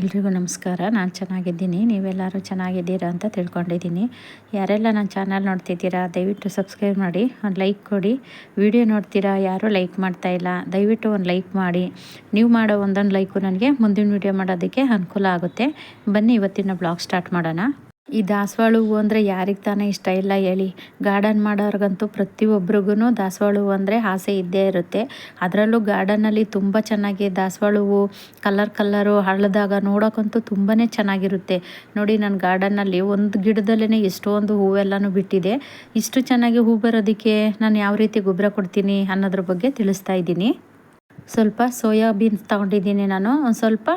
ಎಲ್ರಿಗೂ ನಮಸ್ಕಾರ. ನಾನು ಚೆನ್ನಾಗಿದ್ದೀನಿ. ನೀವೆಲ್ಲರೂ ಚೆನ್ನಾಗಿದ್ದೀರಾ ಅಂತ ತಿಳ್ಕೊಂಡಿದ್ದೀನಿ. ಯಾರೆಲ್ಲ ನನ್ನ ಚಾನಲ್ ನೋಡ್ತಿದ್ದೀರಾ, ದಯವಿಟ್ಟು ಸಬ್ಸ್ಕ್ರೈಬ್ ಮಾಡಿ, ಒಂದು ಲೈಕ್ ಕೊಡಿ. ವಿಡಿಯೋ ನೋಡ್ತೀರಾ, ಯಾರೂ ಲೈಕ್ ಮಾಡ್ತಾ ಇಲ್ಲ, ದಯವಿಟ್ಟು ಒಂದು ಲೈಕ್ ಮಾಡಿ. ನೀವು ಮಾಡೋ ಒಂದೊಂದು ಲೈಕು ನನಗೆ ಮುಂದಿನ ವಿಡಿಯೋ ಮಾಡೋದಕ್ಕೆ ಅನುಕೂಲ ಆಗುತ್ತೆ. ಬನ್ನಿ, ಇವತ್ತಿನ ಬ್ಲಾಗ್ ಸ್ಟಾರ್ಟ್ ಮಾಡೋಣ. ಈ ದಾಸವಾಳ ಹೂವು ಅಂದರೆ ಯಾರಿಗೆ ತಾನೇ ಇಷ್ಟ ಇಲ್ಲ ಹೇಳಿ. ಗಾರ್ಡನ್ ಮಾಡೋರ್ಗಂತೂ ಪ್ರತಿಯೊಬ್ಬರಿಗೂ ದಾಸವಾಳ ಹೂವು ಅಂದರೆ ಆಸೆ ಇದ್ದೇ ಇರುತ್ತೆ. ಅದರಲ್ಲೂ ಗಾರ್ಡನಲ್ಲಿ ತುಂಬ ಚೆನ್ನಾಗಿ ದಾಸವಾಳ ಹೂವು ಕಲರ್ ಕಲ್ಲರು ಹಳದಾಗ ನೋಡೋಕ್ಕಂತೂ ತುಂಬಾ ಚೆನ್ನಾಗಿರುತ್ತೆ. ನೋಡಿ ನನ್ನ ಗಾರ್ಡನ್ನಲ್ಲಿ ಒಂದು ಗಿಡದಲ್ಲೇ ಎಷ್ಟೊಂದು ಹೂವೆಲ್ಲನೂ ಬಿಟ್ಟಿದೆ. ಇಷ್ಟು ಚೆನ್ನಾಗಿ ಹೂ ಬರೋದಕ್ಕೆ ನಾನು ಯಾವ ರೀತಿ ಗೊಬ್ಬರ ಕೊಡ್ತೀನಿ ಅನ್ನೋದ್ರ ಬಗ್ಗೆ ತಿಳಿಸ್ತಾ ಇದ್ದೀನಿ. ಸ್ವಲ್ಪ ಸೋಯಾಬೀನ್ಸ್ ತಗೊಂಡಿದ್ದೀನಿ ನಾನು. ಒಂದು ಸ್ವಲ್ಪ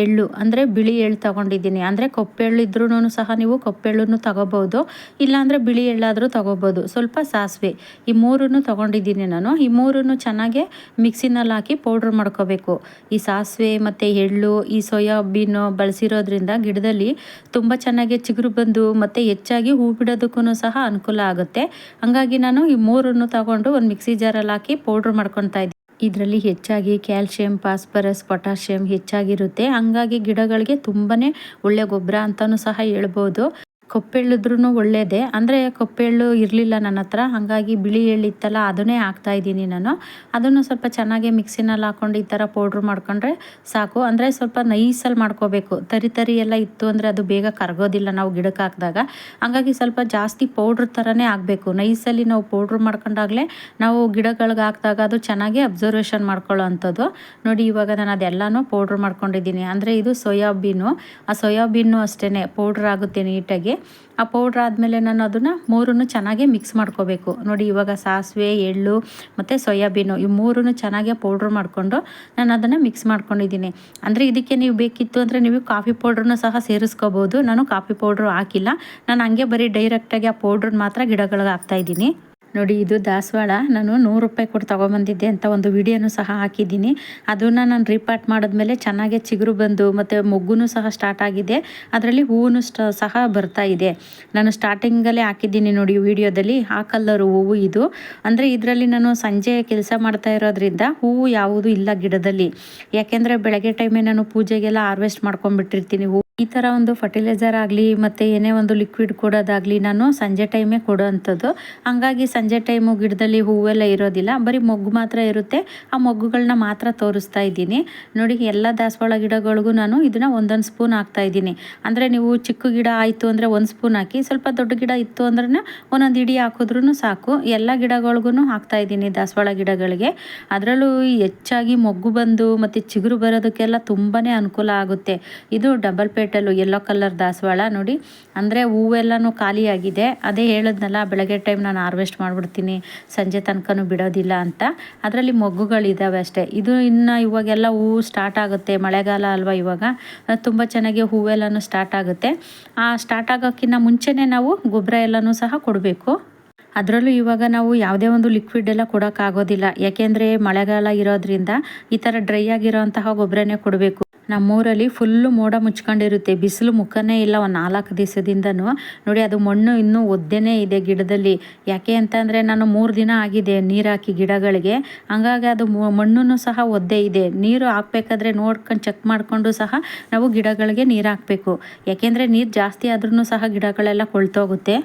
ಎಳ್ಳು, ಅಂದರೆ ಬಿಳಿ ಎಳ್ಳು ತಗೊಂಡಿದ್ದೀನಿ. ಅಂದರೆ ಕೊಪ್ಪೆಳ್ಳು ಇದ್ರೂ ಸಹ ನೀವು ಕೊಪ್ಪೆಳ್ಳು ತೊಗೋಬೋದು ಇಲ್ಲಾಂದರೆ ಬಿಳಿ ಎಳ್ಳಾದರೂ ತಗೋಬೋದು ಸ್ವಲ್ಪ ಸಾಸಿವೆ, ಈ ಮೂರನ್ನು ತೊಗೊಂಡಿದ್ದೀನಿ ನಾನು. ಈ ಮೂರನ್ನು ಚೆನ್ನಾಗಿ ಮಿಕ್ಸಿನಲ್ಲಿ ಹಾಕಿ ಪೌಡ್ರ್ ಮಾಡ್ಕೋಬೇಕು. ಈ ಸಾಸಿವೆ ಮತ್ತು ಎಳ್ಳು, ಈ ಸೋಯಾಬೀನು ಬಳಸಿರೋದ್ರಿಂದ ಗಿಡದಲ್ಲಿ ತುಂಬ ಚೆನ್ನಾಗಿ ಚಿಗುರು ಬಂದು ಮತ್ತು ಹೆಚ್ಚಾಗಿ ಹೂ ಬಿಡೋದಕ್ಕೂ ಸಹ ಅನುಕೂಲ ಆಗುತ್ತೆ. ಹಾಗಾಗಿ ನಾನು ಈ ಮೂರನ್ನು ತಗೊಂಡು ಒಂದು ಮಿಕ್ಸಿ ಜಾರಲ್ಲಿ ಹಾಕಿ ಪೌಡ್ರ್ ಮಾಡ್ಕೊತಾ ಇದ್ದೀನಿ. ಇದರಲ್ಲಿ ಹೆಚ್ಚಾಗಿ ಕ್ಯಾಲ್ಶಿಯಂ ಫಾಸ್ಫರಸ್ ಪೊಟ್ಯಾಷಿಯಂ ಹೆಚ್ಚಾಗಿರುತ್ತೆ. ಹಂಗಾಗಿ ಗಿಡಗಳಿಗೆ ತುಂಬಾ ಒಳ್ಳೆ ಗೊಬ್ಬರ ಅಂತಲೂ ಸಹ ಹೇಳ್ಬೋದು. ಕೊಪ್ಪೆಳ್ಳಿದ್ರೂ ಒಳ್ಳೆಯದೇ ಅಂದರೆ ಕಪ್ಪೆಳ್ಳು ಇರಲಿಲ್ಲ ನನ್ನ ಹತ್ರ. ಹಾಗಾಗಿ ಬಿಳಿ ಎಳ್ಳಿತ್ತಲ್ಲ ಅದನ್ನೇ ಹಾಕ್ತಾ ಇದ್ದೀನಿ ನಾನು. ಅದನ್ನು ಸ್ವಲ್ಪ ಚೆನ್ನಾಗಿ ಮಿಕ್ಸಿನಲ್ಲಿ ಹಾಕ್ಕೊಂಡು ಈ ಥರ ಪೌಡ್ರ್ ಮಾಡ್ಕೊಂಡ್ರೆ ಸಾಕು. ಅಂದರೆ ಸ್ವಲ್ಪ ನೈಸಲ್ಲಿ ಮಾಡ್ಕೋಬೇಕು. ತರಿ ತರಿ ಎಲ್ಲ ಇತ್ತು ಅಂದರೆ ಅದು ಬೇಗ ಕರಗೋದಿಲ್ಲ ನಾವು ಗಿಡಕ್ಕೆ ಹಾಕಿದಾಗ. ಹಾಗಾಗಿ ಸ್ವಲ್ಪ ಜಾಸ್ತಿ ಪೌಡ್ರ್ ಥರನೇ ಆಗಬೇಕು ನೈಸಲ್ಲಿ ನಾವು ಪೌಡ್ರ್ ಮಾಡ್ಕೊಂಡಾಗಲೇ ನಾವು ಗಿಡಗಳಿಗೆ ಹಾಕಿದಾಗ ಅದು ಚೆನ್ನಾಗಿ ಅಬ್ಸರ್ವೇಷನ್ ಮಾಡ್ಕೊಳ್ಳೋ ಅಂಥದ್ದು. ನೋಡಿ, ಇವಾಗ ನಾನು ಅದೆಲ್ಲನೂ ಪೌಡ್ರ್ ಮಾಡ್ಕೊಂಡಿದ್ದೀನಿ. ಅಂದರೆ ಇದು ಸೋಯಾಬೀನು. ಆ ಸೋಯಾಬೀನು ಅಷ್ಟೇ ಪೌಡ್ರ್ ಆಗುತ್ತೆ ನೀಟಾಗಿ. ಆ ಪೌಡ್ರ್ ಆದಮೇಲೆ ನಾನು ಅದನ್ನು ಮೂರನ್ನು ಚೆನ್ನಾಗಿ ಮಿಕ್ಸ್ ಮಾಡ್ಕೋಬೇಕು. ನೋಡಿ ಇವಾಗ ಸಾಸಿವೆ, ಎಳ್ಳು ಮತ್ತು ಸೋಯಾಬೀನು ಈ ಮೂರನ್ನು ಚೆನ್ನಾಗಿ ಪೌಡ್ರ್ ಮಾಡಿಕೊಂಡು ನಾನು ಅದನ್ನು ಮಿಕ್ಸ್ ಮಾಡ್ಕೊಂಡಿದ್ದೀನಿ. ಅಂದರೆ ಇದಕ್ಕೆ ನೀವು ಬೇಕಿತ್ತು ಅಂದರೆ ನೀವು ಕಾಫಿ ಪೌಡ್ರನ್ನು ಸಹ ಸೇರಿಸ್ಕೋಬೋದು. ನಾನು ಕಾಫಿ ಪೌಡ್ರು ಹಾಕಿಲ್ಲ. ನಾನು ಹಂಗೆ ಬರೀ ಡೈರೆಕ್ಟಾಗಿ ಆ ಪೌಡ್ರನ್ನ ಮಾತ್ರ ಗಿಡಗಳಿಗೆ ಹಾಕ್ತಾಯಿದ್ದೀನಿ ನೋಡಿ, ಇದು ದಾಸವಾಳ. ನಾನು ನೂರು ರೂಪಾಯಿ ಕೊಟ್ಟು ತೊಗೊಬಂದಿದ್ದೆ ಅಂತ ಒಂದು ವಿಡಿಯೋನೂ ಸಹ ಹಾಕಿದ್ದೀನಿ. ಅದನ್ನು ನಾನು ರಿಪಾರ್ಟ್ ಮಾಡಿದ್ಮೇಲೆ ಚೆನ್ನಾಗೆ ಚಿಗುರು ಬಂದು ಮತ್ತು ಮೊಗ್ಗು ಸಹ ಸ್ಟಾರ್ಟ್ ಆಗಿದೆ. ಅದರಲ್ಲಿ ಹೂವು ಸಹ ಬರ್ತಾ ಇದೆ. ನಾನು ಸ್ಟಾರ್ಟಿಂಗಲ್ಲೇ ಹಾಕಿದ್ದೀನಿ ನೋಡಿ ವಿಡಿಯೋದಲ್ಲಿ. ಆ ಕಲ್ಲರು ಹೂವು ಇದು. ಅಂದರೆ ಇದರಲ್ಲಿ ನಾನು ಸಂಜೆ ಕೆಲಸ ಮಾಡ್ತಾ ಇರೋದ್ರಿಂದ ಹೂವು ಯಾವುದು ಇಲ್ಲ ಗಿಡದಲ್ಲಿ. ಯಾಕೆಂದರೆ ಬೆಳಗ್ಗೆ ಟೈಮೇ ನಾನು ಪೂಜೆಗೆಲ್ಲ ಹಾರ್ವೆಸ್ಟ್ ಮಾಡ್ಕೊಂಡ್ಬಿಟ್ಟಿರ್ತೀನಿ ಹೂವು ಈ ಥರ ಒಂದು ಫರ್ಟಿಲೈಸರ್ ಆಗಲಿ ಮತ್ತು ಏನೇ ಒಂದು ಲಿಕ್ವಿಡ್ ಕೊಡೋದಾಗಲಿ ನಾನು ಸಂಜೆ ಟೈಮೇ ಕೊಡೋ ಅಂಥದ್ದು ಹಂಗಾಗಿ ಸಂಜೆ ಟೈಮು ಗಿಡದಲ್ಲಿ ಹೂವೆಲ್ಲ ಇರೋದಿಲ್ಲ. ಬರೀ ಮೊಗ್ಗು ಮಾತ್ರ ಇರುತ್ತೆ. ಆ ಮೊಗ್ಗುಗಳನ್ನ ಮಾತ್ರ ತೋರಿಸ್ತಾ ಇದ್ದೀನಿ. ನೋಡಿ, ಎಲ್ಲ ದಾಸವಾಳ ಗಿಡಗಳಿಗೂ ನಾನು ಇದನ್ನು ಒಂದೊಂದು ಸ್ಪೂನ್ ಹಾಕ್ತಾ ಇದ್ದೀನಿ. ಅಂದರೆ ನೀವು ಚಿಕ್ಕ ಗಿಡ ಆಯಿತು ಅಂದರೆ ಒಂದು ಸ್ಪೂನ್ ಹಾಕಿ, ಸ್ವಲ್ಪ ದೊಡ್ಡ ಗಿಡ ಇತ್ತು ಅಂದ್ರೆ ಒಂದೊಂದು ಇಡಿ ಹಾಕಿದ್ರೂ ಸಾಕು. ಎಲ್ಲ ಗಿಡಗಳಿಗೂ ಹಾಕ್ತಾ ಇದ್ದೀನಿ ದಾಸವಾಳ ಗಿಡಗಳಿಗೆ. ಅದರಲ್ಲೂ ಹೆಚ್ಚಾಗಿ ಮೊಗ್ಗು ಬಂದು ಮತ್ತು ಚಿಗುರು ಬರೋದಕ್ಕೆಲ್ಲ ತುಂಬಾ ಅನುಕೂಲ ಆಗುತ್ತೆ. ಇದು ಡಬಲ್ ಪೇಟ್ ಮಾರ್ಕೆಟಲ್ಲೂ ಯೆಲ್ಲೋ ಕಲರ್ ದಾಸವಾಳ ನೋಡಿ. ಅಂದರೆ ಹೂವೆಲ್ಲನೂ ಖಾಲಿಯಾಗಿದೆ. ಅದೇ ಹೇಳಿದ್ನಲ್ಲ, ಬೆಳಗ್ಗೆ ಟೈಮ್ ನಾನು ಹಾರ್ವೆಸ್ಟ್ ಮಾಡಿಬಿಡ್ತೀನಿ, ಸಂಜೆ ತನಕನೂ ಬಿಡೋದಿಲ್ಲ ಅಂತ. ಅದರಲ್ಲಿ ಮೊಗ್ಗುಗಳಿದ್ದಾವೆ ಅಷ್ಟೇ. ಇದು ಇನ್ನು ಇವಾಗೆಲ್ಲ ಹೂವು ಸ್ಟಾರ್ಟ್ ಆಗುತ್ತೆ, ಮಳೆಗಾಲ ಅಲ್ವಾ ಇವಾಗ. ತುಂಬ ಚೆನ್ನಾಗಿ ಹೂವೆಲ್ಲನೂ ಸ್ಟಾರ್ಟ್ ಆಗುತ್ತೆ. ಆ ಸ್ಟಾರ್ಟ್ ಆಗೋಕ್ಕಿಂತ ಮುಂಚೆನೇ ನಾವು ಗೊಬ್ಬರ ಎಲ್ಲನೂ ಸಹ ಕೊಡಬೇಕು. ಅದರಲ್ಲೂ ಇವಾಗ ನಾವು ಯಾವುದೇ ಒಂದು ಲಿಕ್ವಿಡ್ ಎಲ್ಲ ಕೊಡೋಕ್ಕಾಗೋದಿಲ್ಲ. ಯಾಕೆಂದರೆ ಮಳೆಗಾಲ ಇರೋದ್ರಿಂದ ಈ ಥರ ಡ್ರೈ ಆಗಿರೋಂತಹ ಗೊಬ್ಬರನೇ ಕೊಡಬೇಕು. ನಮ್ಮೂರಲ್ಲಿ ಫುಲ್ಲು ಮೋಡ ಮುಚ್ಕೊಂಡಿರುತ್ತೆ. ಬಿಸಿಲು ಮುಖನೇ ಇಲ್ಲ, ಒಂದು ನಾಲ್ಕು ದಿವಸದಿಂದನೂ. ನೋಡಿ, ಅದು ಮಣ್ಣು ಇನ್ನೂ ಒದ್ದೆನೇ ಇದೆ ಗಿಡದಲ್ಲಿ. ಯಾಕೆ ಅಂತಂದರೆ, ನಾನು ಮೂರು ದಿನ ಆಗಿದೆ ನೀರು ಹಾಕಿ ಗಿಡಗಳಿಗೆ. ಹಂಗಾಗಿ ಅದು ಮಣ್ಣು ಸಹ ಒದ್ದೆ ಇದೆ. ನೀರು ಹಾಕ್ಬೇಕಾದ್ರೆ ನೋಡ್ಕೊಂಡು ಚೆಕ್ ಮಾಡಿಕೊಂಡು ಸಹ ನಾವು ಗಿಡಗಳಿಗೆ ನೀರು ಹಾಕಬೇಕು. ಯಾಕೆಂದರೆ ನೀರು ಜಾಸ್ತಿ ಆದ್ರೂ ಸಹ ಗಿಡಗಳೆಲ್ಲ ಕೊಳ್ತೋಗುತ್ತೆ.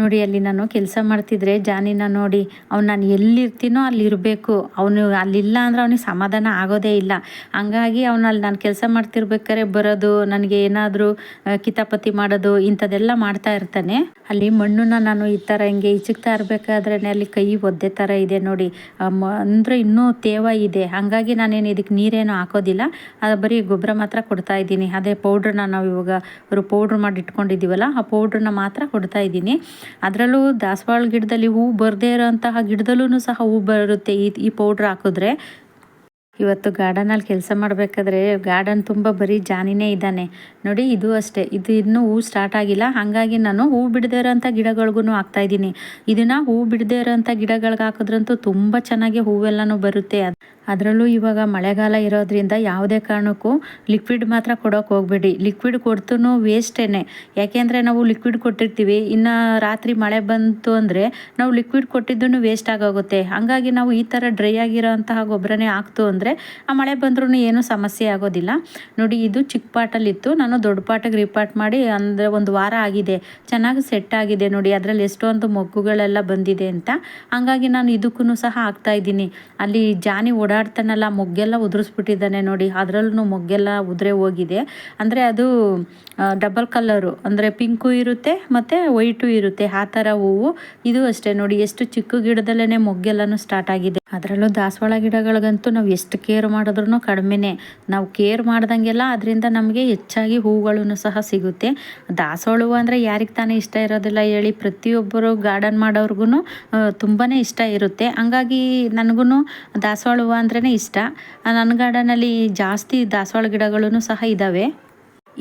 ನೋಡಿ, ಅಲ್ಲಿ ನಾನು ಕೆಲಸ ಮಾಡ್ತಿದ್ರೆ ಜಾನಿನ ನೋಡಿ, ಅವ್ನು ನಾನು ಎಲ್ಲಿರ್ತೀನೋ ಅಲ್ಲಿ ಇರಬೇಕು ಅವನು ಅಲ್ಲಿಲ್ಲ ಅಂದ್ರೆ ಅವನಿಗೆ ಸಮಾಧಾನ ಆಗೋದೇ ಇಲ್ಲ. ಹಂಗಾಗಿ ಅವನಲ್ಲಿ ನಾನು ಕೆಲಸ ಮಾಡ್ತಿರ್ಬೇಕಾದ್ರೆ ಬರೋದು, ನನಗೆ ಏನಾದರೂ ಕಿತಾಪತಿ ಮಾಡೋದು, ಇಂಥದ್ದೆಲ್ಲ ಮಾಡ್ತಾ ಇರ್ತಾನೆ. ಅಲ್ಲಿ ಮಣ್ಣನ್ನ ನಾನು ಈ ಥರ ಹಿಂಗೆ ಇಚಕ್ತಾ ಇರಬೇಕಾದ್ರೆ ಅಲ್ಲಿ ಕೈ ಒದ್ದೆ ಥರ ಇದೆ ನೋಡಿ. ಅಂದರೆ ಇನ್ನೂ ತೇವ ಇದೆ. ಹಾಗಾಗಿ ನಾನೇನು ಇದಕ್ಕೆ ನೀರೇನು ಹಾಕೋದಿಲ್ಲ. ಅದು ಬರೀ ಗೊಬ್ಬರ ಮಾತ್ರ ಕೊಡ್ತಾ ಇದ್ದೀನಿ. ಅದೇ ಪೌಡ್ರನ್ನ ನಾವು ಇವಾಗ, ಅವರು ಪೌಡ್ರ್ ಮಾಡಿ ಇಟ್ಕೊಂಡಿದ್ದೀವಲ್ಲ, ಆ ಪೌಡ್ರನ್ನ ಮಾತ್ರ ಕೊಡ್ತಾ ಇದ್ದೀನಿ. ಅದರಲ್ಲೂ ದಾಸವಾಳ ಗಿಡದಲ್ಲಿ ಹೂ ಬರದೇ ಇರೋಂತಹ ಗಿಡದಲ್ಲೂ ಸಹ ಹೂ ಬರುತ್ತೆ. ಈ ಈ ಪೌಡ್ರ್ ಹಾಕಿದ್ರೆ ಇವತ್ತು ಗಾರ್ಡನಲ್ಲಿ ಕೆಲಸ ಮಾಡಬೇಕಾದ್ರೆ ಗಾರ್ಡನ್ ತುಂಬ ಬರೀ ಜಾನಿನೇ ಇದ್ದಾನೆ. ನೋಡಿ ಇದು ಅಷ್ಟೇ. ಇದು ಇನ್ನೂ ಹೂ ಸ್ಟಾರ್ಟ್ ಆಗಿಲ್ಲ. ಹಾಗಾಗಿ ನಾನು ಹೂ ಬಿಡದೇ ಇರೋಂಥ ಗಿಡಗಳಿಗೂ ಹಾಕ್ತಾಯಿದ್ದೀನಿ ಇದನ್ನು ಹೂ ಬಿಡದೇ ಇರೋಂಥ ಗಿಡಗಳಿಗೆ ಹಾಕಿದ್ರಂತೂ ತುಂಬ ಚೆನ್ನಾಗಿ ಹೂವೆಲ್ಲನೂ ಬರುತ್ತೆ. ಅದರಲ್ಲೂ ಇವಾಗ ಮಳೆಗಾಲ ಇರೋದ್ರಿಂದ ಯಾವುದೇ ಕಾರಣಕ್ಕೂ ಲಿಕ್ವಿಡ್ ಮಾತ್ರ ಕೊಡೋಕೆ ಹೋಗ್ಬೇಡಿ. ಲಿಕ್ವಿಡ್ ಕೊಡ್ತೂ ವೇಸ್ಟೇನೆ ಯಾಕೆಂದರೆ ನಾವು ಲಿಕ್ವಿಡ್ ಕೊಟ್ಟಿರ್ತೀವಿ. ಇನ್ನು ರಾತ್ರಿ ಮಳೆ ಬಂತು ಅಂದರೆ ನಾವು ಲಿಕ್ವಿಡ್ ಕೊಟ್ಟಿದ್ದೂ ವೇಸ್ಟ್ ಆಗೋಗುತ್ತೆ. ಹಾಗಾಗಿ ನಾವು ಈ ಥರ ಡ್ರೈ ಆಗಿರೋ ಅಂತಹ ಗೊಬ್ಬರನೇ ಹಾಕ್ತು ಅಂದರೆ ಆ ಮಳೆ ಬಂದ್ರೂ ಏನೂ ಸಮಸ್ಯೆ ಆಗೋದಿಲ್ಲ. ನೋಡಿ, ಇದು ಚಿಕ್ಕ ಪಾಟಲ್ಲಿತ್ತು ನಾನು ದೊಡ್ಡ ಪಾಟಿಗೆ ರಿಪಾರ್ಟ್ ಮಾಡಿ ಅಂದರೆ ಒಂದು ವಾರ ಆಗಿದೆ. ಚೆನ್ನಾಗಿ ಸೆಟ್ ಆಗಿದೆ ನೋಡಿ. ಅದರಲ್ಲಿ ಎಷ್ಟೊಂದು ಮೊಗ್ಗುಗಳೆಲ್ಲ ಬಂದಿದೆ ಅಂತ. ಹಂಗಾಗಿ ನಾನು ಇದಕ್ಕೂ ಸಹ ಹಾಕ್ತಾ ಇದ್ದೀನಿ. ಅಲ್ಲಿ ಜಾನಿ ಓಡಾಡ್ತಾನಲ್ಲ, ಮೊಗ್ಗೆಲ್ಲ ಉದುರಿಸ್ಬಿಟ್ಟಿದ್ದಾನೆ ನೋಡಿ. ಅದರಲ್ಲೂ ಮೊಗ್ಗೆಲ್ಲ ಉದುರೆ ಹೋಗಿದೆ. ಅಂದರೆ ಅದು ಡಬಲ್ ಕಲ್ಲರು ಅಂದರೆ ಪಿಂಕು ಇರುತ್ತೆ ಮತ್ತು ವೈಟು ಇರುತ್ತೆ. ಆ ಥರ ಹೂವು ಇದು ಅಷ್ಟೇ ನೋಡಿ. ಎಷ್ಟು ಚಿಕ್ಕ ಗಿಡದಲ್ಲೇ ಮೊಗ್ಗೆಲ್ಲನೂ ಸ್ಟಾರ್ಟ್ ಆಗಿದೆ. ಅದರಲ್ಲೂ ದಾಸವಾಳ ಗಿಡಗಳಿಗಂತೂ ನಾವು ಎಷ್ಟು ಕೇರ್ ಮಾಡಿದ್ರೂ ಕಡಿಮೆನೇ. ನಾವು ಕೇರ್ ಮಾಡ್ದಂಗೆಲ್ಲ ಅದರಿಂದ ನಮಗೆ ಹೆಚ್ಚಾಗಿ ಹೂವುಗಳನ್ನು ಸಹ ಸಿಗುತ್ತೆ. ದಾಸವಾಳ ಹೂವು ಅಂದರೆ ಯಾರಿಗೆ ತಾನೇ ಇಷ್ಟ ಇರೋದಿಲ್ಲ ಹೇಳಿ. ಪ್ರತಿಯೊಬ್ಬರು ಗಾರ್ಡನ್ ಮಾಡೋರ್ಗು ತುಂಬಾ ಇಷ್ಟ ಇರುತ್ತೆ. ಹಂಗಾಗಿ ನನಗೂ ದಾಸವಾಳ ಹೂವು ಅಂದ್ರೇ ಇಷ್ಟ. ನನ್ನ ಗಾರ್ಡನಲ್ಲಿ ಜಾಸ್ತಿ ದಾಸವಾಳ ಗಿಡಗಳೂ ಸಹ ಇದ್ದಾವೆ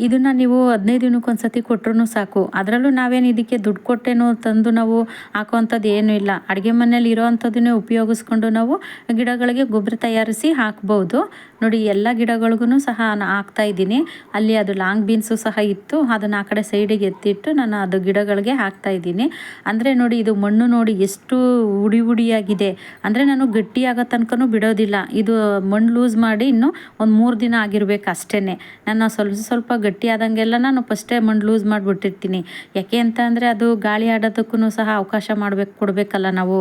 ಇದನ್ನು ನೀವು ಹದಿನೈದು ದಿನಕ್ಕೆ ಒಂದು ಸತಿ ಕೊಟ್ಟರು ಸಾಕು. ಅದರಲ್ಲೂ ನಾವೇನು ಇದಕ್ಕೆ ದುಡ್ಡು ಕೊಟ್ಟೇನೋ ತಂದು ನಾವು ಹಾಕೋವಂಥದ್ದು ಏನೂ ಇಲ್ಲ. ಅಡುಗೆ ಮನೆಯಲ್ಲಿ ಇರೋವಂಥದ್ದನ್ನೇ ಉಪಯೋಗಿಸ್ಕೊಂಡು ನಾವು ಗಿಡಗಳಿಗೆ ಗೊಬ್ಬರ ತಯಾರಿಸಿ ಹಾಕ್ಬೋದು. ನೋಡಿ, ಎಲ್ಲ ಗಿಡಗಳಿಗೂ ಸಹ ನಾನು ಹಾಕ್ತಾ ಇದ್ದೀನಿ. ಅಲ್ಲಿ ಅದು ಲಾಂಗ್ ಬೀನ್ಸು ಸಹ ಇತ್ತು. ಅದನ್ನು ಆ ಕಡೆ ಸೈಡಿಗೆ ಎತ್ತಿಟ್ಟು ನಾನು ಅದು ಗಿಡಗಳಿಗೆ ಹಾಕ್ತಾ ಇದ್ದೀನಿ. ಅಂದರೆ ನೋಡಿ, ಇದು ಮಣ್ಣು ನೋಡಿ ಎಷ್ಟು ಉಡಿ ಉಡಿಯಾಗಿದೆ. ಅಂದರೆ ನಾನು ಗಟ್ಟಿ ಆಗೋ ಬಿಡೋದಿಲ್ಲ. ಇದು ಮಣ್ಣು ಲೂಸ್ ಮಾಡಿ ಇನ್ನು ಒಂದು ಮೂರು ದಿನ ಆಗಿರ್ಬೇಕು ಅಷ್ಟೇ ನಾನು ಸ್ವಲ್ಪ ಸ್ವಲ್ಪ ಗಟ್ಟಿ ಆದಂಗೆಲ್ಲ ನಾನು ಫಸ್ಟೇ ಮಣ್ಣು ಲೂಸ್ ಮಾಡಿಬಿಟ್ಟಿರ್ತೀನಿ. ಯಾಕೆ ಅಂತ ಅಂದರೆ ಅದು ಗಾಳಿ ಆಡೋದಕ್ಕೂ ಸಹ ಅವಕಾಶ ಮಾಡಬೇಕು, ಕೊಡಬೇಕಲ್ಲ ನಾವು.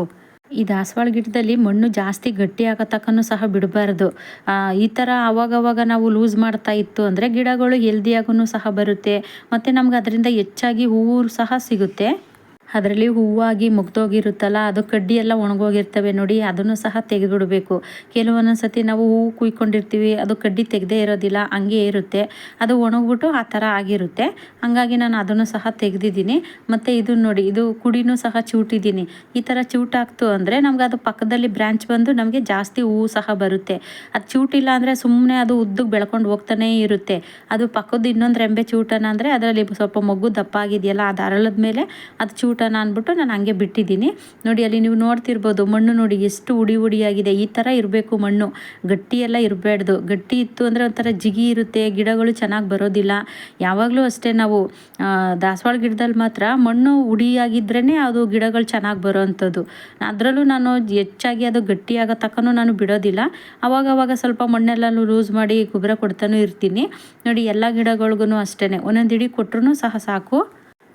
ಈ ದಾಸವಾಳ ಗಿಡದಲ್ಲಿ ಮಣ್ಣು ಜಾಸ್ತಿ ಗಟ್ಟಿ ಆಗತಕ್ಕೂ ಸಹ ಬಿಡಬಾರ್ದು. ಈ ಥರ ಅವಾಗವಾಗ ನಾವು ಲೂಸ್ ಮಾಡ್ತಾ ಇತ್ತು ಅಂದರೆ ಗಿಡಗಳು ಹೆಲ್ದಿಯಾಗೂ ಸಹ ಬರುತ್ತೆ. ಮತ್ತು ನಮ್ಗೆ ಅದರಿಂದ ಹೆಚ್ಚಾಗಿ ಹೂವು ಸಹ ಸಿಗುತ್ತೆ. ಅದರಲ್ಲಿ ಹೂವಾಗಿ ಮುಗ್ದೋಗಿರುತ್ತಲ್ಲ, ಅದು ಕಡ್ಡಿ ಎಲ್ಲ ಒಣಗೋಗಿರ್ತವೆ ನೋಡಿ, ಅದನ್ನು ಸಹ ತೆಗೆದುಬಿಡಬೇಕು. ಕೆಲವೊಂದೊಂದು ಸತಿ ನಾವು ಹೂವು ಕುಯ್ಕೊಂಡಿರ್ತೀವಿ, ಅದು ಕಡ್ಡಿ ತೆಗೆದೇ ಇರೋದಿಲ್ಲ, ಹಂಗೆ ಇರುತ್ತೆ. ಅದು ಒಣಗ್ಬಿಟ್ಟು ಆ ಥರ ಆಗಿರುತ್ತೆ. ಹಾಗಾಗಿ ನಾನು ಅದನ್ನು ಸಹ ತೆಗೆದಿದ್ದೀನಿ. ಮತ್ತು ಇದು ನೋಡಿ, ಇದು ಕುಡಿನೂ ಸಹ ಚೂಟಿದ್ದೀನಿ. ಈ ಥರ ಚೂಟಾಕ್ತು ಅಂದರೆ ನಮ್ಗೆ ಅದು ಪಕ್ಕದಲ್ಲಿ ಬ್ರ್ಯಾಂಚ್ ಬಂದು ನಮಗೆ ಜಾಸ್ತಿ ಹೂವು ಸಹ ಬರುತ್ತೆ. ಅದು ಚೂಟಿಲ್ಲ ಅಂದರೆ ಸುಮ್ಮನೆ ಅದು ಉದ್ದಕ್ಕೆ ಬೆಳ್ಕೊಂಡು ಹೋಗ್ತಾನೇ ಇರುತ್ತೆ. ಅದು ಪಕ್ಕದ ಇನ್ನೊಂದು ರೆಂಬೆ ಚೂಟನ ಅಂದರೆ ಅದರಲ್ಲಿ ಸ್ವಲ್ಪ ಮೊಗ್ಗು ದಪ್ಪ ಆಗಿದೆಯಲ್ಲ ಅದು ಅರಳದ ಮೇಲೆ ಅದು ಚೂಟ ಊಟನ ಅಂದ್ಬಿಟ್ಟು ನಾನು ಹಂಗೆ ಬಿಟ್ಟಿದ್ದೀನಿ. ನೋಡಿ, ಅಲ್ಲಿ ನೀವು ನೋಡ್ತಿರ್ಬೋದು, ಮಣ್ಣು ನೋಡಿ ಎಷ್ಟು ಉಡಿ ಉಡಿಯಾಗಿದೆ. ಈ ಥರ ಇರಬೇಕು ಮಣ್ಣು. ಗಟ್ಟಿಯೆಲ್ಲ ಇರಬಾರ್ದು ಗಟ್ಟಿ ಇತ್ತು ಅಂದರೆ ಒಂಥರ ಜಿಗಿ ಇರುತ್ತೆ, ಗಿಡಗಳು ಚೆನ್ನಾಗಿ ಬರೋದಿಲ್ಲ. ಯಾವಾಗಲೂ ಅಷ್ಟೇ ನಾವು ದಾಸವಾಳ ಗಿಡದಲ್ಲಿ ಮಾತ್ರ ಮಣ್ಣು ಉಡಿಯಾಗಿದ್ರೇ ಅದು ಗಿಡಗಳು ಚೆನ್ನಾಗಿ ಬರೋವಂಥದ್ದು ಅದರಲ್ಲೂ ನಾನು ಹೆಚ್ಚಾಗಿ ಅದು ಗಟ್ಟಿಯಾಗೋ ತಕ್ಕನೂ ನಾನು ಬಿಡೋದಿಲ್ಲ. ಅವಾಗವಾಗ ಸ್ವಲ್ಪ ಮಣ್ಣೆಲ್ಲ ಲೂಸ್ ಮಾಡಿ ಗೊಬ್ಬರ ಕೊಡ್ತಾನೂ ಇರ್ತೀನಿ. ನೋಡಿ, ಎಲ್ಲ ಗಿಡಗಳಿಗೂ ಅಷ್ಟೇ ಒಂದೊಂದು ಇಡೀ ಕೊಟ್ಟರು ಸಹ ಸಾಕು.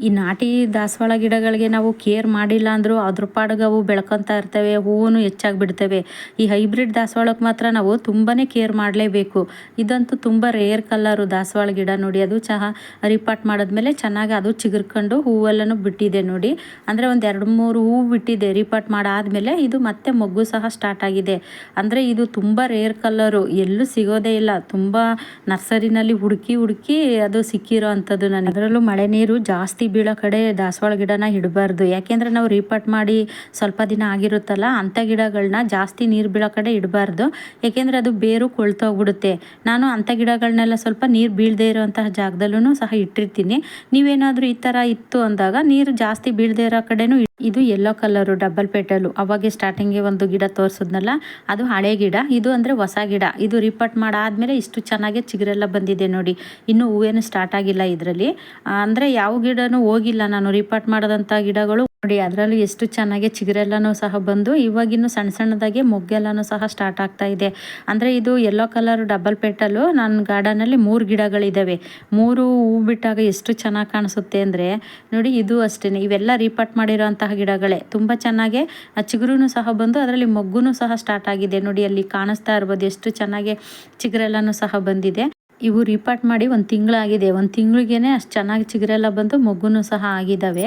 ಈ ನಾಟಿ ದಾಸವಾಳ ಗಿಡಗಳಿಗೆ ನಾವು ಕೇರ್ ಮಾಡಿಲ್ಲ ಅಂದರೂ ಅದ್ರ ಪಾಡಿಗೆ ಅವು ಬೆಳ್ಕೊತಾ ಇರ್ತವೆ ಹೂವು ಹೆಚ್ಚಾಗಿ ಬಿಡ್ತವೆ ಈ ಹೈಬ್ರಿಡ್ ದಾಸವಾಳಕ್ಕೆ ಮಾತ್ರ ನಾವು ತುಂಬಾ ಕೇರ್ ಮಾಡಲೇಬೇಕು. ಇದಂತೂ ತುಂಬ ರೇರ್ ಕಲ್ಲರು ದಾಸವಾಳ ಗಿಡ ನೋಡಿ, ಅದು ಚಹಾ ರಿಪಾಟ್ ಮಾಡಿದ್ಮೇಲೆ ಚೆನ್ನಾಗಿ ಅದು ಚಿಗುರ್ಕೊಂಡು ಹೂವೆಲ್ಲನೂ ಬಿಟ್ಟಿದೆ ನೋಡಿ. ಅಂದರೆ ಒಂದು ಎರಡು ಮೂರು ಹೂವು ಬಿಟ್ಟಿದೆ ರಿಪಾಟ್ ಮಾಡಾದಮೇಲೆ ಇದು ಮತ್ತೆ ಮೊಗ್ಗು ಸಹ ಸ್ಟಾರ್ಟ್ ಆಗಿದೆ. ಅಂದರೆ ಇದು ತುಂಬ ರೇರ್ ಕಲ್ಲರು, ಎಲ್ಲೂ ಸಿಗೋದೇ ಇಲ್ಲ. ತುಂಬ ನರ್ಸರಿನಲ್ಲಿ ಹುಡುಕಿ ಹುಡುಕಿ ಅದು ಸಿಕ್ಕಿರೋ ಅಂಥದ್ದು ನನಗೆ. ಅದರಲ್ಲೂ ಮಳೆ ನೀರು ಜಾಸ್ತಿ ಬೀಳೋ ಕಡೆ ದಾಸವಾಳ ಗಿಡನ ಇಡಬಾರ್ದು. ಯಾಕೆಂದರೆ ನಾವು ರೀಪಾಟ್ ಮಾಡಿ ಸ್ವಲ್ಪ ದಿನ ಆಗಿರುತ್ತಲ್ಲ, ಅಂಥ ಗಿಡಗಳನ್ನ ಜಾಸ್ತಿ ನೀರು ಬೀಳೋ ಕಡೆ ಇಡಬಾರ್ದು. ಯಾಕೆಂದರೆ ಅದು ಬೇರು ಕೊಳ್ತೋಗ್ಬಿಡುತ್ತೆ ನಾನು ಅಂಥ ಗಿಡಗಳನ್ನೆಲ್ಲ ಸ್ವಲ್ಪ ನೀರು ಬೀಳದೇ ಇರೋಂತಹ ಜಾಗದಲ್ಲೂ ಸಹ ಇಟ್ಟಿರ್ತೀನಿ. ನೀವೇನಾದರೂ ಈ ಥರ ಇತ್ತು ಅಂದಾಗ ನೀರು ಜಾಸ್ತಿ ಬೀಳದೇ ಇರೋ ಕಡೆನೂ ಇದು ಯೆಲ್ಲೋ ಕಲರು ಡಬಲ್ ಪೆಟಲು ಅವಾಗೆ ಸ್ಟಾರ್ಟಿಂಗ್ಗೆ ಒಂದು ಗಿಡ ತೋರಿಸಿದ್ನಲ್ಲ, ಅದು ಹಳೆ ಗಿಡ. ಇದು ಅಂದರೆ ಹೊಸ ಗಿಡ. ಇದು ರಿಪಟ್ ಮಾಡಾದ್ಮೇಲೆ ಇಷ್ಟು ಚೆನ್ನಾಗಿ ಚಿಗುರೆಲ್ಲ ಬಂದಿದೆ ನೋಡಿ. ಇನ್ನೂ ಹೂವೇನು ಸ್ಟಾರ್ಟ್ ಆಗಿಲ್ಲ ಇದರಲ್ಲಿ. ಅಂದರೆ ಯಾವ ಗಿಡನೂ ಹೋಗಿಲ್ಲ ನಾನು. ರಿಪಟ್ ಮಾಡೋದಂಥ ಗಿಡಗಳು ನೋಡಿ, ಅದರಲ್ಲೂ ಎಷ್ಟು ಚೆನ್ನಾಗಿ ಚಿಗುರೆಲ್ಲನೂ ಸಹ ಬಂದು, ಇವಾಗಿನ್ನು ಸಣ್ಣ ಸಣ್ಣದಾಗಿ ಮೊಗ್ಗೆಲ್ಲನೂ ಸಹ ಸ್ಟಾರ್ಟ್ ಆಗ್ತಾ ಇದೆ. ಅಂದರೆ ಇದು ಯೆಲ್ಲೋ ಕಲರ್ ಡಬಲ್ ಪೆಟಲು ನನ್ನ ಗಾರ್ಡನಲ್ಲಿ ಮೂರು ಗಿಡಗಳಿದ್ದಾವೆ ಮೂರು ಹೂ ಬಿಟ್ಟಾಗ ಎಷ್ಟು ಚೆನ್ನಾಗಿ ಕಾಣಿಸುತ್ತೆ ಅಂದರೆ, ನೋಡಿ ಇದು ಅಷ್ಟೇ ಇವೆಲ್ಲ ರಿಪಟ್ ಮಾಡಿರೋಂತಹ ಗಿಡಗಳೇ. ತುಂಬ ಚೆನ್ನಾಗಿ ಚಿಗುರು ಸಹ ಬಂದು ಅದರಲ್ಲಿ ಮೊಗ್ಗುನೂ ಸಹ ಸ್ಟಾರ್ಟ್ ಆಗಿದೆ. ನೋಡಿ, ಅಲ್ಲಿ ಕಾಣಿಸ್ತಾ ಇರ್ಬೋದು ಎಷ್ಟು ಚೆನ್ನಾಗಿ ಚಿಗುರೆಲ್ಲನೂ ಸಹ ಬಂದಿದೆ. ಇವು ರಿಪಾರ್ಟ್ ಮಾಡಿ ಒಂದು ತಿಂಗಳಾಗಿದೆ. ಒಂದು ತಿಂಗಳಿಗೇನೆ ಅಷ್ಟು ಚೆನ್ನಾಗಿ ಚಿಗುರೆಲ್ಲ ಬಂದು ಮೊಗ್ಗುನೂ ಸಹ ಆಗಿದ್ದಾವೆ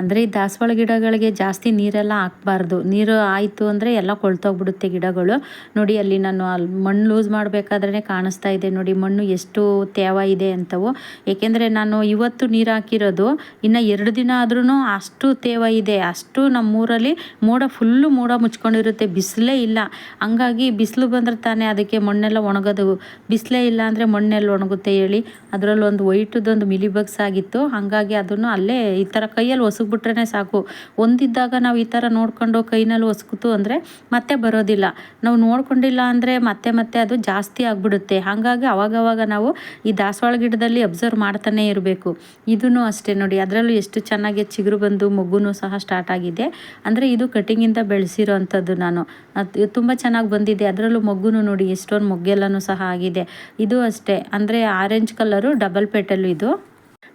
ಅಂದರೆ ಈ ದಾಸವಾಳ ಗಿಡಗಳಿಗೆ ಜಾಸ್ತಿ ನೀರೆಲ್ಲ ಹಾಕ್ಬಾರ್ದು. ನೀರು ಆಯಿತು ಅಂದರೆ ಎಲ್ಲ ಕೊಳ್ತೋಗ್ಬಿಡುತ್ತೆ ಗಿಡಗಳು. ನೋಡಿ, ಅಲ್ಲಿ ನಾನು ಅಲ್ಲಿ ಮಣ್ಣು ಲೂಸ್ ಮಾಡಬೇಕಾದ್ರೆ ಕಾಣಿಸ್ತಾ ಇದೆ. ನೋಡಿ, ಮಣ್ಣು ಎಷ್ಟು ತೇವ ಇದೆ ಅಂತವು. ಏಕೆಂದರೆ ನಾನು ಇವತ್ತು ನೀರು ಹಾಕಿರೋದು ಇನ್ನು ಎರಡು ದಿನ ಆದ್ರೂ ಅಷ್ಟು ತೇವ ಇದೆ. ಅಷ್ಟು ನಮ್ಮೂರಲ್ಲಿ ಮೋಡ ಫುಲ್ಲು ಮೋಡ ಮುಚ್ಕೊಂಡಿರುತ್ತೆ. ಬಿಸಿಲೇ ಇಲ್ಲ. ಹಂಗಾಗಿ ಬಿಸಿಲು ಬಂದರೆ ತಾನೇ ಅದಕ್ಕೆ ಮಣ್ಣೆಲ್ಲ ಒಣಗೋದು. ಬಿಸಿಲೇ ಇಲ್ಲ ಅಂದರೆ ಮಣ್ಣೆಲ್ಲ ಒಣಗುತ್ತೆ ಹೇಳಿ. ಅದರಲ್ಲಿ ಒಂದು ವೈಟದೊಂದು ಮಿಲಿ ಬಗ್ಸ್ ಆಗಿತ್ತು. ಹಾಗಾಗಿ ಅದನ್ನು ಅಲ್ಲೇ ಈ ಥರ ಕೈಯಲ್ಲಿ ಹೊಸ ಒಸಗ್ಬಿಟ್ರೆ ಸಾಕು. ಒಂದಿದ್ದಾಗ ನಾವು ಈ ಥರ ನೋಡ್ಕೊಂಡು ಕೈನಲ್ಲಿ ಒಸ್ಕಿತು ಅಂದರೆ ಮತ್ತೆ ಬರೋದಿಲ್ಲ. ನಾವು ನೋಡ್ಕೊಂಡಿಲ್ಲ ಅಂದರೆ ಮತ್ತೆ ಮತ್ತೆ ಅದು ಜಾಸ್ತಿ ಆಗಿಬಿಡುತ್ತೆ. ಹಾಗಾಗಿ ಅವಾಗವಾಗ ನಾವು ಈ ದಾಸವಾಳ ಗಿಡದಲ್ಲಿ ಅಬ್ಸರ್ವ್ ಮಾಡ್ತಾನೆ ಇರಬೇಕು. ಇದೂ ಅಷ್ಟೇ ನೋಡಿ, ಅದರಲ್ಲೂ ಎಷ್ಟು ಚೆನ್ನಾಗಿ ಚಿಗುರು ಬಂದು ಮೊಗ್ಗುನು ಸಹ ಸ್ಟಾರ್ಟ್ ಆಗಿದೆ. ಅಂದರೆ ಇದು ಕಟಿಂಗಿಂದ ಬೆಳೆಸಿರೋ ಅಂಥದ್ದು ನಾನು. ಅದು ತುಂಬ ಚೆನ್ನಾಗಿ ಬಂದಿದೆ. ಅದರಲ್ಲೂ ಮೊಗ್ಗುನು ನೋಡಿ, ಎಷ್ಟೊಂದು ಮೊಗ್ಗೆಲ್ಲನೂ ಸಹ ಆಗಿದೆ. ಇದು ಅಷ್ಟೇ. ಅಂದರೆ ಆರೆಂಜ್ ಕಲರು ಡಬಲ್ ಪೆಟಲ್ ಇದು.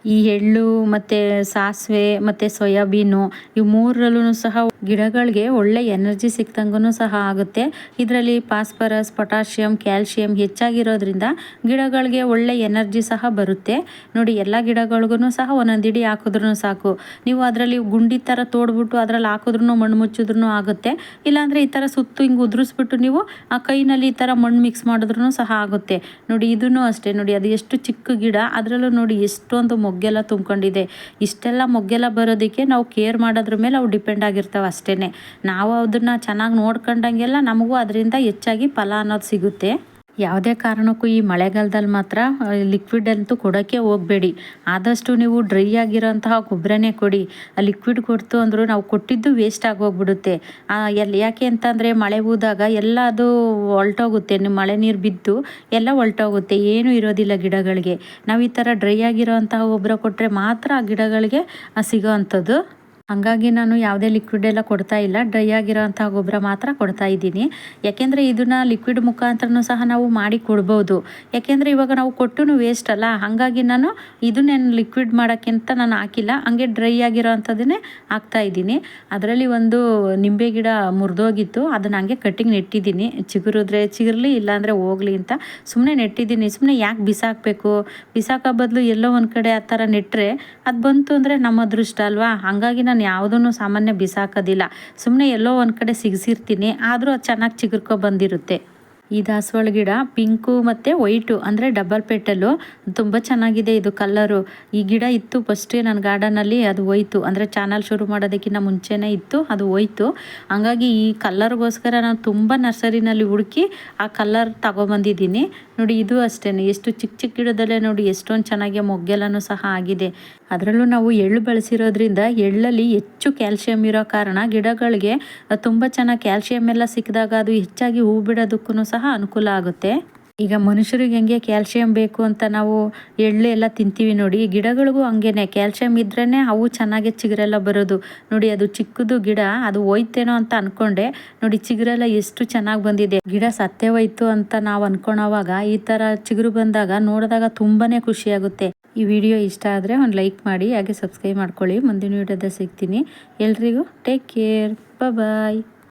ಈ ಎಳ್ಳು ಮತ್ತೆ ಸಾಸಿವೆ ಮತ್ತು ಸೋಯಾಬೀನು ಇವು ಮೂರರಲ್ಲೂ ಸಹ ಗಿಡಗಳಿಗೆ ಒಳ್ಳೆ ಎನರ್ಜಿ ಸಿಕ್ತಂಗೂ ಸಹ ಆಗುತ್ತೆ. ಇದರಲ್ಲಿ ಫಾಸ್ಫರಸ್, ಪೊಟ್ಯಾಷಿಯಂ, ಕ್ಯಾಲ್ಶಿಯಂ ಹೆಚ್ಚಾಗಿರೋದ್ರಿಂದ ಗಿಡಗಳಿಗೆ ಒಳ್ಳೆ ಎನರ್ಜಿ ಸಹ ಬರುತ್ತೆ. ನೋಡಿ, ಎಲ್ಲ ಗಿಡಗಳಿಗೂ ಸಹ ಒಂದೊಂದು ಇಡಿ ಹಾಕಿದ್ರೂ ಸಾಕು. ನೀವು ಅದರಲ್ಲಿ ಗುಂಡಿ ಥರ ತೋಡ್ಬಿಟ್ಟು ಅದರಲ್ಲಿ ಹಾಕಿದ್ರೂ ಮಣ್ಣು ಮುಚ್ಚಿದ್ರೂ ಆಗುತ್ತೆ. ಇಲ್ಲಾಂದರೆ ಈ ಥರ ಸುತ್ತು ಹಿಂಗೆ ಉದುರಿಸ್ಬಿಟ್ಟು ನೀವು ಆ ಕೈನಲ್ಲಿ ಈ ಥರ ಮಣ್ಣು ಮಿಕ್ಸ್ ಮಾಡಿದ್ರೂ ಸಹ ಆಗುತ್ತೆ. ನೋಡಿ ಇದೂ ಅಷ್ಟೇ. ನೋಡಿ, ಅದು ಎಷ್ಟು ಚಿಕ್ಕ ಗಿಡ. ಅದರಲ್ಲೂ ನೋಡಿ, ಎಷ್ಟೊಂದು ಮೊಗ್ಗೆಲ್ಲ ತುಂಬ್ಕೊಂಡಿದೆ. ಇಷ್ಟೆಲ್ಲ ಮೊಗ್ಗೆಲ್ಲ ಬರೋದಕ್ಕೆ ನಾವು ಕೇರ್ ಮಾಡೋದ್ರ ಮೇಲೆ ಅವು ಡಿಪೆಂಡ್ ಆಗಿರ್ತಾವೆ ಅಷ್ಟೇ ನಾವು ಅದನ್ನು ಚೆನ್ನಾಗಿ ನೋಡ್ಕೊಂಡಂಗೆಲ್ಲ ನಮಗೂ ಅದರಿಂದ ಹೆಚ್ಚಾಗಿ ಫಲ ಅನ್ನೋದು ಸಿಗುತ್ತೆ. ಯಾವುದೇ ಕಾರಣಕ್ಕೂ ಈ ಮಳೆಗಾಲದಲ್ಲಿ ಮಾತ್ರ ಲಿಕ್ವಿಡ್ ಅಂತೂ ಕೊಡೋಕ್ಕೆ ಹೋಗಬೇಡಿ. ಆದಷ್ಟು ನೀವು ಡ್ರೈ ಆಗಿರೋಂತಹ ಗೊಬ್ಬರನೇ ಕೊಡಿ. ಆ ಲಿಕ್ವಿಡ್ ಕೊಡ್ತು ಅಂದರೂ ನಾವು ಕೊಟ್ಟಿದ್ದು ವೇಸ್ಟ್ ಆಗೋಗ್ಬಿಡುತ್ತೆ. ಎಲ್ಲಿ ಯಾಕೆ ಅಂತಂದರೆ ಮಳೆ ಹೋದಾಗ ಎಲ್ಲ ಅದು ಹೊಲ್ಟೋಗುತ್ತೆ. ಮಳೆ ನೀರು ಬಿದ್ದು ಎಲ್ಲ ಹೊಲ್ಟೋಗುತ್ತೆ. ಏನೂ ಇರೋದಿಲ್ಲ ಗಿಡಗಳಿಗೆ. ನಾವು ಈ ಥರ ಡ್ರೈ ಆಗಿರೋಂತಹ ಗೊಬ್ಬರ ಕೊಟ್ಟರೆ ಮಾತ್ರ ಆ ಗಿಡಗಳಿಗೆ ಸಿಗೋ ಅಂಥದ್ದು. ಹಾಗಾಗಿ ನಾನು ಯಾವುದೇ ಲಿಕ್ವಿಡ್ ಎಲ್ಲ ಕೊಡ್ತಾ ಇಲ್ಲ. ಡ್ರೈ ಆಗಿರೋಂಥ ಗೊಬ್ಬರ ಮಾತ್ರ ಕೊಡ್ತಾ ಇದ್ದೀನಿ. ಯಾಕೆಂದರೆ ಇದನ್ನು ಲಿಕ್ವಿಡ್ ಮುಖಾಂತರನೂ ಸಹ ನಾವು ಮಾಡಿ ಕೊಡ್ಬೋದು. ಯಾಕೆಂದರೆ ಇವಾಗ ನಾವು ಕೊಟ್ಟು ವೇಸ್ಟ್ ಅಲ್ಲ. ಹಾಗಾಗಿ ನಾನು ಇದನ್ನೇನು ಲಿಕ್ವಿಡ್ ಮಾಡೋಕ್ಕಿಂತ ನಾನು ಹಾಕಿಲ್ಲ. ಹಾಗೆ ಡ್ರೈ ಆಗಿರೋ ಅಂಥದ್ದನ್ನೇ ಹಾಕ್ತಾ ಇದ್ದೀನಿ. ಅದರಲ್ಲಿ ಒಂದು ನಿಂಬೆ ಗಿಡ ಮುರಿದೋಗಿತ್ತು. ಅದನ್ನು ಹಂಗೆ ಕಟ್ಟಿಂಗ್ ನೆಟ್ಟಿದ್ದೀನಿ. ಚಿಗುರಿದ್ರೆ ಚಿಗುರ್ಲಿ, ಇಲ್ಲಾಂದರೆ ಹೋಗ್ಲಿ ಅಂತ ಸುಮ್ಮನೆ ನೆಟ್ಟಿದ್ದೀನಿ. ಸುಮ್ಮನೆ ಯಾಕೆ ಬಿಸಾಕಬೇಕು? ಬಿಸಾಕೋ ಬದಲು ಎಲ್ಲೋ ಒಂದು ಕಡೆ ಆ ಥರ ನೆಟ್ಟರೆ ಅದು ಬಂತು ಅಂದರೆ ನಮ್ಮ ಅದೃಷ್ಟ ಅಲ್ವಾ? ಹಾಗಾಗಿ ನಾನು ನಾನು ಯಾವುದನ್ನು ಸಾಮಾನ್ಯ ಬಿಸಾಕೋದಿಲ್ಲ. ಸುಮ್ಮನೆ ಎಲ್ಲೋ ಒಂದು ಕಡೆ ಸಿಗಿಸಿರ್ತೀನಿ, ಆದರೂ ಅದು ಚೆನ್ನಾಗಿ ಚಿಗುರ್ಕೊ ಬಂದಿರುತ್ತೆ. ಈ ದಾಸವಾಳ ಗಿಡ ಪಿಂಕು ಮತ್ತು ವೈಟು, ಅಂದರೆ ಡಬಲ್ ಪೆಟಲು ತುಂಬ ಚೆನ್ನಾಗಿದೆ ಇದು ಕಲ್ಲರು. ಈ ಗಿಡ ಇತ್ತು ಫಸ್ಟೇ ನನ್ನ ಗಾರ್ಡನಲ್ಲಿ, ಅದು ಹೋಯ್ತು. ಅಂದರೆ ಚಾನಲ್ ಶುರು ಮಾಡೋದಕ್ಕಿಂತ ಮುಂಚೆನೇ ಇತ್ತು, ಅದು ಹೋಯ್ತು. ಹಾಗಾಗಿ ಈ ಕಲ್ಲರ್ಗೋಸ್ಕರ ನಾನು ತುಂಬ ನರ್ಸರಿನಲ್ಲಿ ಹುಡುಕಿ ಆ ಕಲ್ಲರ್ ತಗೊಬಂದಿದ್ದೀನಿ. ನೋಡಿ, ಇದು ಅಷ್ಟೇ ಎಷ್ಟು ಚಿಕ್ಕ ಚಿಕ್ಕ ಗಿಡದಲ್ಲೇ ನೋಡಿ, ಎಷ್ಟೊಂದು ಚೆನ್ನಾಗಿ ಮೊಗ್ಗೆಲ್ಲನೂ ಸಹ ಆಗಿದೆ. ಅದರಲ್ಲೂ ನಾವು ಎಳ್ಳು ಬಳಸಿರೋದ್ರಿಂದ ಎಳ್ಳಲ್ಲಿ ಹೆಚ್ಚು ಕ್ಯಾಲ್ಶಿಯಂ ಇರೋ ಕಾರಣ ಗಿಡಗಳಿಗೆ ತುಂಬ ಚೆನ್ನಾಗಿ ಕ್ಯಾಲ್ಶಿಯಂ ಎಲ್ಲ ಸಿಕ್ಕಿದಾಗ ಅದು ಹೆಚ್ಚಾಗಿ ಹೂ ಬಿಡೋದಕ್ಕೂ ಸಹ ಅನುಕೂಲ ಆಗುತ್ತೆ. ಈಗ ಮನುಷ್ಯರಿಗೆ ಹೆಂಗೆ ಕ್ಯಾಲ್ಸಿಯಂ ಬೇಕು ಅಂತ ನಾವು ಎಳ್ಳು ಎಲ್ಲ ತಿಂತೀವಿ ನೋಡಿ. ಗಿಡಗಳಿಗೂ ಹಂಗೇನೆ. ಕ್ಯಾಲ್ಶಿಯಂ ಇದ್ರೇ ಅವು ಚೆನ್ನಾಗಿ ಚಿಗುರೆಲ್ಲ ಬರೋದು. ನೋಡಿ, ಅದು ಚಿಕ್ಕದು ಗಿಡ, ಅದು ಹೋಯ್ತೇನೋ ಅಂತ ಅನ್ಕೊಂಡೆ. ನೋಡಿ, ಚಿಗುರೆಲ್ಲ ಎಷ್ಟು ಚೆನ್ನಾಗಿ ಬಂದಿದೆ. ಗಿಡ ಸತ್ಯ ಹೋಯ್ತು ಅಂತ ನಾವು ಅನ್ಕೊಳೋವಾಗ ಈ ಥರ ಚಿಗುರು ಬಂದಾಗ ನೋಡಿದಾಗ ತುಂಬಾ ಖುಷಿಯಾಗುತ್ತೆ. ಈ ವಿಡಿಯೋ ಇಷ್ಟ ಆದರೆ ಒಂದು ಲೈಕ್ ಮಾಡಿ, ಹಾಗೆ ಸಬ್ಸ್ಕ್ರೈಬ್ ಮಾಡ್ಕೊಳ್ಳಿ. ಮುಂದಿನ ವಿಡಿಯೋದ ಸಿಗ್ತೀನಿ. ಎಲ್ರಿಗೂ ಟೇಕ್ ಕೇರ್. ಬಾಯ್